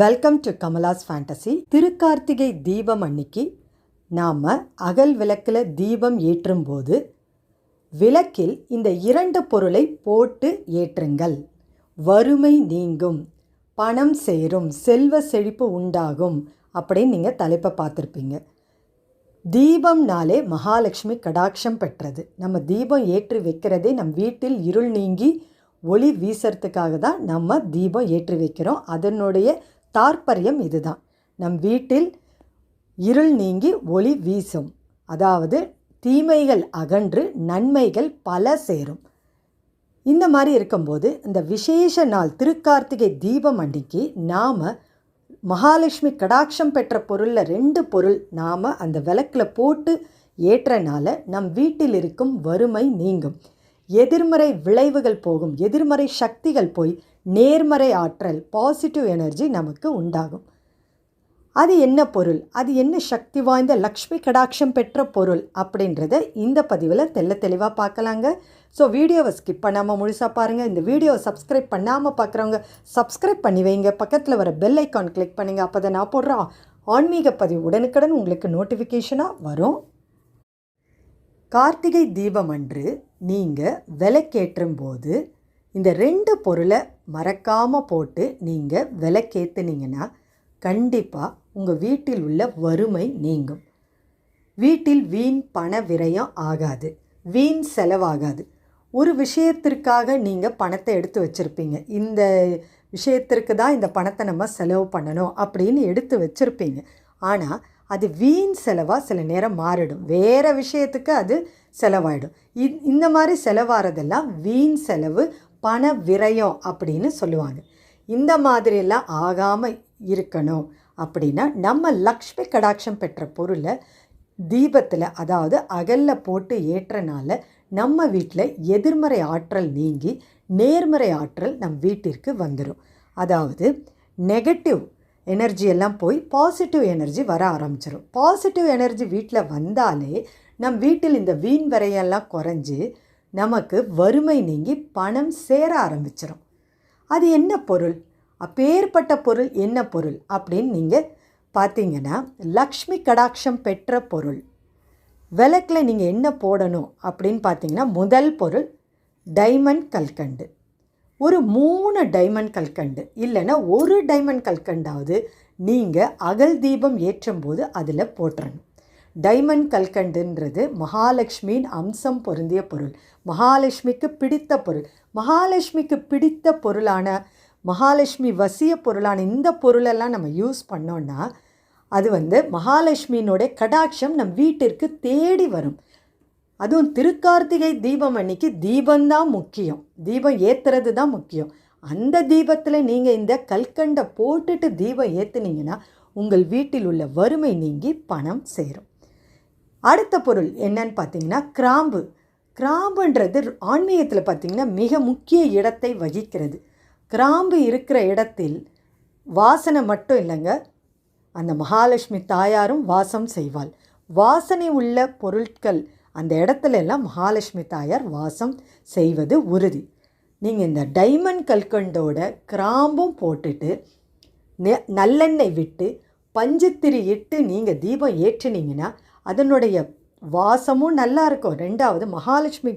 Welcome to Kamala's fantasy Thirukarthigai Deepam அன்னைக்கு நாம் அகல் விளக்கில் தீபம் ஏற்றும்போது விளக்கில் இந்த இரண்டு பொருளை போட்டு ஏற்றுங்கள். வறுமை நீங்கும் பணம் சேரும் செல்வ செழிப்பு உண்டாகும் அப்படின்னு நீங்கள் தலைப்பை பார்த்துருப்பீங்க. தீபம்னாலே மகாலட்சுமி கடாட்சம் பெற்றது. நம்ம தீபம் ஏற்றி வைக்கிறதே நம் வீட்டில் இருள் நீங்கி ஒளி வீசறதுக்காக தான் நம்ம தீபம் ஏற்றி வைக்கிறோம். அதனுடைய தாற்பயம் இதுதான். நம் வீட்டில் இருள் நீங்கி ஒளி வீசும். அதாவது தீமைகள் அகன்று நன்மைகள் பல சேரும். இந்த மாதிரி இருக்கும்போது இந்த விசேஷ நாள் திருக்கார்த்திகை தீபம் அண்டிக்கு நாம் மகாலட்சுமி கடாட்சம் பெற்ற பொருளில் ரெண்டு பொருள் நாம் அந்த விளக்கில் போட்டு ஏற்றனால நம் வீட்டில் இருக்கும் வறுமை நீங்கும். எதிர்மறை விளைவுகள் போகும். எதிர்மறை சக்திகள் போய் நேர்மறை ஆற்றல் பாசிட்டிவ் எனர்ஜி நமக்கு உண்டாகும். அது என்ன பொருள்? அது என்ன சக்தி வாய்ந்த லக்ஷ்மி கடாட்சம் பெற்ற பொருள் அப்படின்றத இந்த பதிவில் தெல்ல தெளிவாக பார்க்கலாங்க. ஸோ வீடியோவை ஸ்கிப் பண்ணாமல் முழுசாக பாருங்கள் இந்த வீடியோவை சப்ஸ்கிரைப் பண்ணாமல் பார்க்குறவங்க சப்ஸ்கிரைப் பண்ணி வைங்க. பக்கத்தில் வர பெல் ஐக்கான் கிளிக் பண்ணுங்கள் அப்போ தான் நான் போடுறோம் ஆன்மீக பதிவு உடனுக்குடன் உங்களுக்கு நோட்டிஃபிகேஷனாக வரும். கார்த்திகை தீபம் அன்று நீங்கள் விளக்கேற்றும் போது இந்த ரெண்டு பொருளை மறக்காமல் போட்டு நீங்கள் விளக்கேற்றுனீங்கன்னா கண்டிப்பாக உங்கள் வீட்டில் உள்ள வறுமை நீங்கும். வீட்டில் வீண் பண விரயம் ஆகாது. வீண் செலவாகாது. ஒரு விஷயத்திற்காக நீங்கள் பணத்தை எடுத்து வச்சுருப்பீங்க. இந்த விஷயத்திற்கு தான் இந்த பணத்தை நம்ம செலவு பண்ணணும் அப்படின்னு எடுத்து வச்சுருப்பீங்க. ஆனால் அது வீண் செலவாக சில நேரம் மாறிடும். வேறு விஷயத்துக்கு அது செலவாயிடும். இந்த மாதிரி செலவாகிறதெல்லாம் வீண் செலவு பண விரயம் அப்படின்னு சொல்லுவாங்க. இந்த மாதிரியெல்லாம் ஆகாமல் இருக்கணும் அப்படின்னா நம்ம லக்ஷ்மி கடாட்சம் பெற்ற பொருளை தீபத்தில் அதாவது அகலில் போட்டு ஏற்றனால நம்ம வீட்டில் எதிர்மறை ஆற்றல் நீங்கி நேர்மறை ஆற்றல் நம் வீட்டிற்கு வந்துடும் அதாவது நெகட்டிவ் எனர்ஜி எல்லாம் போய் பாசிட்டிவ் எனர்ஜி வர ஆரம்பிச்சிடும் பாசிட்டிவ் எனர்ஜி வீட்டில் வந்தாலே நம் வீட்டில் இந்த வீண் வரையெல்லாம் குறைஞ்சி நமக்கு வறுமை நீங்கி பணம் சேர ஆரம்பிச்சிடும் அது என்ன பொருள்? அப்பேற்பட்ட பொருள் என்ன பொருள்? அப்படின்னு நீங்கள் பார்த்தீங்கன்னா லக்ஷ்மி கடாட்சம் பெற்ற பொருள். விளக்கில் நீங்கள் என்ன போடணும் அப்படின்னு பார்த்தீங்கன்னா முதல் பொருள் டைமண்ட் கல்கண்டு. ஒரு மூணு டைமண்ட் கல்கண்டு இல்லைன்னா ஒரு டைமண்ட் கல்கண்டாவது நீங்கள் அகல் தீபம் ஏற்றும் போது அதில் போட்டுறணும். டைமண்ட் கல்கண்டுன்றது மகாலட்சுமியின் அம்சம் பொருந்திய பொருள். மகாலட்சுமிக்கு பிடித்த பொருள். மகாலட்சுமிக்கு பிடித்த பொருளான மகாலட்சுமி வசிய பொருளான இந்த பொருளெல்லாம் நம்ம யூஸ் பண்ணோன்னா அது வந்து மகாலட்சுமியினுடைய கடாட்சம் நம் வீட்டிற்கு தேடி வரும். அதுவும் திருக்கார்த்திகை தீபம் அன்னைக்கு தீபந்தான் முக்கியம். தீபம் ஏற்றுறது தான் முக்கியம். அந்த தீபத்தில் நீங்கள் இந்த கல்கண்டை போட்டுட்டு தீபம் ஏற்றுனீங்கன்னா உங்கள் வீட்டில் உள்ள வறுமை நீங்கி பணம் சேரும். அடுத்த பொருள் என்னன்னு பார்த்தீங்கன்னா கிராம்பு. கிராம்புன்றது ஆன்மீகத்தில் பார்த்திங்கன்னா மிக முக்கிய இடத்தை வகிக்கிறது. கிராம்பு இருக்கிற இடத்தில் வாசனை மட்டும் இல்லைங்க. அந்த மகாலட்சுமி தாயாரும் வாசம் செய்வாள். வாசனை உள்ள பொருட்கள் அந்த இடத்துல எல்லாம் மகாலட்சுமி தாயார் வாசம் செய்வது உறுதி. நீங்கள் இந்த டைமண்ட் கல்கண்டோட கிராம்பும் போட்டுட்டு நல்லெண்ணெய் விட்டு பஞ்சுத்திரி இட்டு நீங்கள் தீபம் ஏற்றினீங்கன்னா அதனுடைய வாசமும் நல்லா இருக்கும். ரெண்டாவது மகாலட்சுமி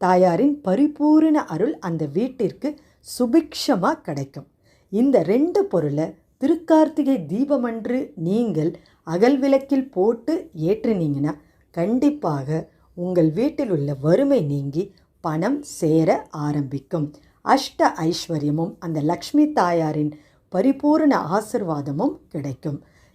தாயாரின் பரிபூரண அருள் அந்த வீட்டிற்கு சுபிக்ஷமாக கிடைக்கும். இந்த ரெண்டு பொருளை திருக்கார்த்திகை தீபமன்று நீங்கள் அகல் விளக்கில் போட்டு ஏற்றினீங்கன்னா கண்டிப்பாக உங்கள் வீட்டில் உள்ள வறுமை நீங்கி பணம் சேர ஆரம்பிக்கும். அஷ்ட ஐஸ்வர்யமும் அந்த லக்ஷ்மி தாயாரின் பரிபூர்ண ஆசிர்வாதமும் கிடைக்கும்.